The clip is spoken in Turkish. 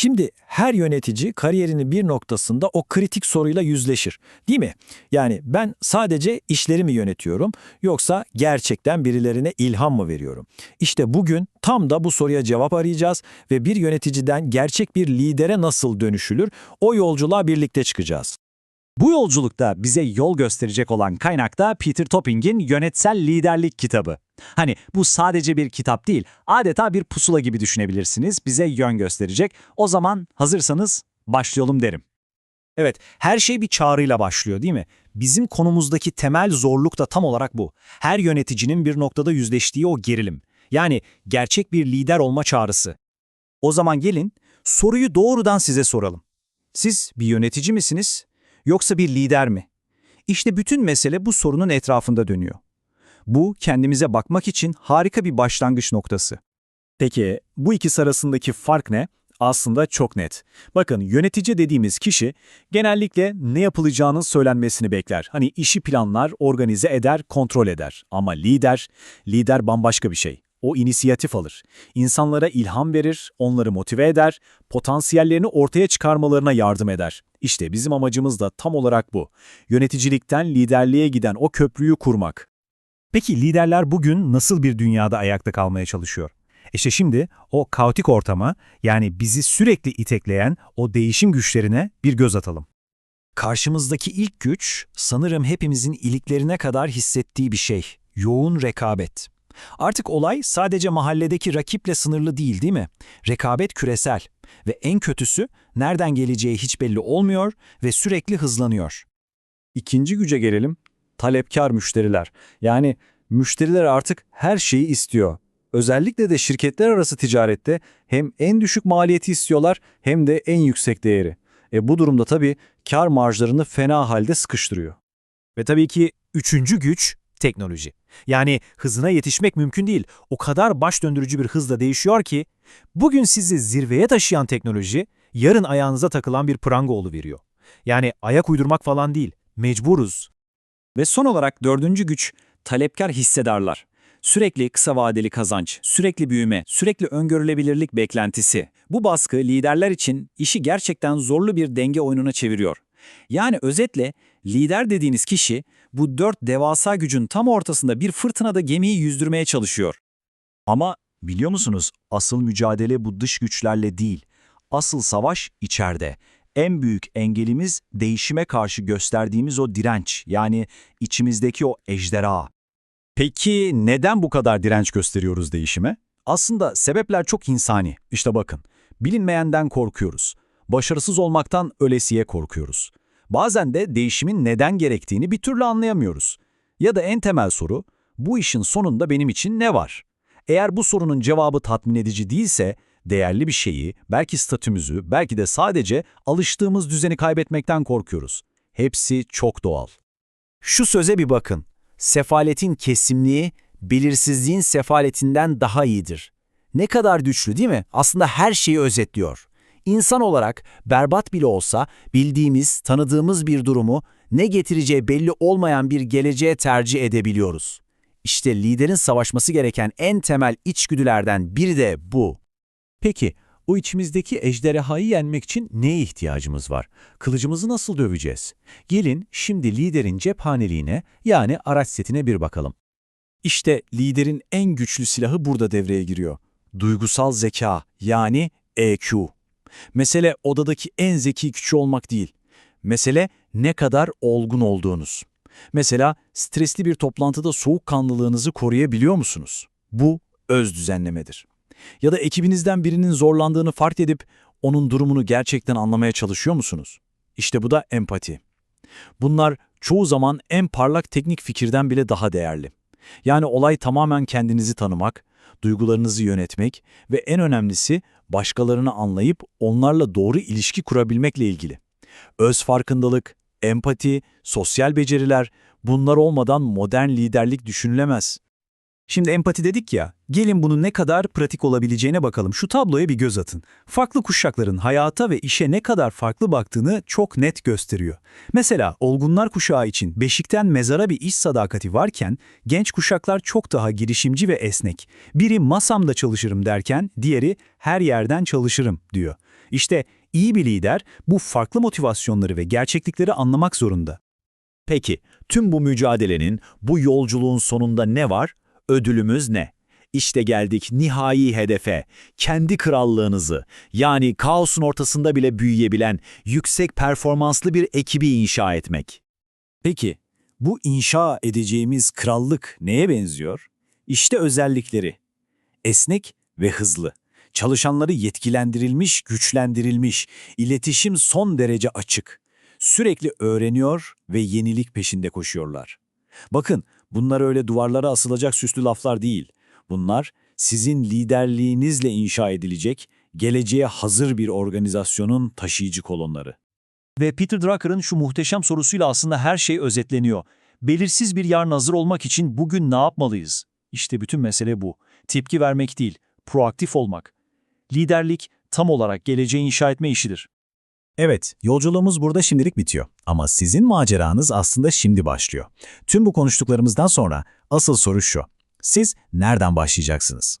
Şimdi her yönetici kariyerinin bir noktasında o kritik soruyla yüzleşir. Değil mi? Yani ben sadece işlerimi yönetiyorum yoksa gerçekten birilerine ilham mı veriyorum? İşte bugün tam da bu soruya cevap arayacağız ve bir yöneticiden gerçek bir lidere nasıl dönüşülür o yolculuğa birlikte çıkacağız. Bu yolculukta bize yol gösterecek olan kaynak da Peter Topping'in Yönetsel Liderlik kitabı. Hani bu sadece bir kitap değil, adeta bir pusula gibi düşünebilirsiniz, bize yön gösterecek. O zaman hazırsanız başlayalım derim. Evet, her şey bir çağrıyla başlıyor değil mi? Bizim konumuzdaki temel zorluk da tam olarak bu. Her yöneticinin bir noktada yüzleştiği o gerilim. Yani gerçek bir lider olma çağrısı. O zaman gelin soruyu doğrudan size soralım. Siz bir yönetici misiniz yoksa bir lider mi? İşte bütün mesele bu sorunun etrafında dönüyor. Bu kendimize bakmak için harika bir başlangıç noktası. Peki bu ikisi arasındaki fark ne? Aslında çok net. Bakın yönetici dediğimiz kişi genellikle ne yapılacağının söylenmesini bekler. Hani işi planlar, organize eder, kontrol eder. Ama lider, lider bambaşka bir şey. O inisiyatif alır. İnsanlara ilham verir, onları motive eder, potansiyellerini ortaya çıkarmalarına yardım eder. İşte bizim amacımız da tam olarak bu. Yöneticilikten liderliğe giden o köprüyü kurmak. Peki liderler bugün nasıl bir dünyada ayakta kalmaya çalışıyor? İşte şimdi o kaotik ortama yani bizi sürekli itekleyen o değişim güçlerine bir göz atalım. Karşımızdaki ilk güç sanırım hepimizin iliklerine kadar hissettiği bir şey. Yoğun rekabet. Artık olay sadece mahalledeki rakiple sınırlı değil değil mi? Rekabet küresel ve en kötüsü nereden geleceği hiç belli olmuyor ve sürekli hızlanıyor. İkinci güce gelelim. Talepkar müşteriler. Yani müşteriler artık her şeyi istiyor. Özellikle de şirketler arası ticarette hem en düşük maliyeti istiyorlar hem de en yüksek değeri. E bu durumda tabii kar marjlarını fena halde sıkıştırıyor. Ve tabii ki üçüncü güç teknoloji. Yani hızına yetişmek mümkün değil. O kadar baş döndürücü bir hızla değişiyor ki bugün sizi zirveye taşıyan teknoloji yarın ayağınıza takılan bir pranga veriyor. Yani ayak uydurmak falan değil, mecburuz. Ve son olarak dördüncü güç talepkar hissedarlar. Sürekli kısa vadeli kazanç, sürekli büyüme, sürekli öngörülebilirlik beklentisi. Bu baskı liderler için işi gerçekten zorlu bir denge oyununa çeviriyor. Yani özetle lider dediğiniz kişi bu dört devasa gücün tam ortasında bir fırtınada gemiyi yüzdürmeye çalışıyor. Ama biliyor musunuz asıl mücadele bu dış güçlerle değil. Asıl savaş içeride. En büyük engelimiz değişime karşı gösterdiğimiz o direnç yani içimizdeki o ejderha. Peki neden bu kadar direnç gösteriyoruz değişime? Aslında sebepler çok insani. İşte bakın, bilinmeyenden korkuyoruz. Başarısız olmaktan ölesiye korkuyoruz. Bazen de değişimin neden gerektiğini bir türlü anlayamıyoruz. Ya da en temel soru, bu işin sonunda benim için ne var? Eğer bu sorunun cevabı tatmin edici değilse, değerli bir şeyi, belki statümüzü, belki de sadece alıştığımız düzeni kaybetmekten korkuyoruz. Hepsi çok doğal. Şu söze bir bakın. Sefaletin kesimliği, belirsizliğin sefaletinden daha iyidir. Ne kadar güçlü değil mi? Aslında her şeyi özetliyor. İnsan olarak berbat bile olsa bildiğimiz, tanıdığımız bir durumu ne getireceği belli olmayan bir geleceğe tercih edebiliyoruz. İşte liderin savaşması gereken en temel içgüdülerden biri de bu. Peki, o içimizdeki ejderhayı yenmek için neye ihtiyacımız var? Kılıcımızı nasıl döveceğiz? Gelin şimdi liderin cephaneliğine yani araç setine bir bakalım. İşte liderin en güçlü silahı burada devreye giriyor. Duygusal zeka yani EQ. Mesele odadaki en zeki kişi olmak değil. Mesele ne kadar olgun olduğunuz. Mesela stresli bir toplantıda soğukkanlılığınızı koruyabiliyor musunuz? Bu öz düzenlemedir. Ya da ekibinizden birinin zorlandığını fark edip onun durumunu gerçekten anlamaya çalışıyor musunuz? İşte bu da empati. Bunlar çoğu zaman en parlak teknik fikirden bile daha değerli. Yani olay tamamen kendinizi tanımak, duygularınızı yönetmek ve en önemlisi başkalarını anlayıp onlarla doğru ilişki kurabilmekle ilgili. Öz farkındalık, empati, sosyal beceriler bunlar olmadan modern liderlik düşünülemez. Şimdi empati dedik ya, gelin bunun ne kadar pratik olabileceğine bakalım. Şu tabloya bir göz atın. Farklı kuşakların hayata ve işe ne kadar farklı baktığını çok net gösteriyor. Mesela olgunlar kuşağı için beşikten mezara bir iş sadakati varken, genç kuşaklar çok daha girişimci ve esnek. Biri masamda çalışırım derken, diğeri her yerden çalışırım diyor. İşte iyi bir lider bu farklı motivasyonları ve gerçeklikleri anlamak zorunda. Peki, tüm bu mücadelenin, bu yolculuğun sonunda ne var? Ödülümüz ne? İşte geldik nihai hedefe, kendi krallığınızı, yani kaosun ortasında bile büyüyebilen, yüksek performanslı bir ekibi inşa etmek. Peki, bu inşa edeceğimiz krallık neye benziyor? İşte özellikleri. Esnek ve hızlı. Çalışanları yetkilendirilmiş, güçlendirilmiş, iletişim son derece açık. Sürekli öğreniyor ve yenilik peşinde koşuyorlar. Bakın, bunlar öyle duvarlara asılacak süslü laflar değil. Bunlar sizin liderliğinizle inşa edilecek, geleceğe hazır bir organizasyonun taşıyıcı kolonları. Ve Peter Drucker'ın şu muhteşem sorusuyla aslında her şey özetleniyor. Belirsiz bir yarın hazır olmak için bugün ne yapmalıyız? İşte bütün mesele bu. Tepki vermek değil, proaktif olmak. Liderlik tam olarak geleceği inşa etme işidir. Evet, yolculuğumuz burada şimdilik bitiyor. Ama sizin maceranız aslında şimdi başlıyor. Tüm bu konuştuklarımızdan sonra asıl soru şu. Siz nereden başlayacaksınız?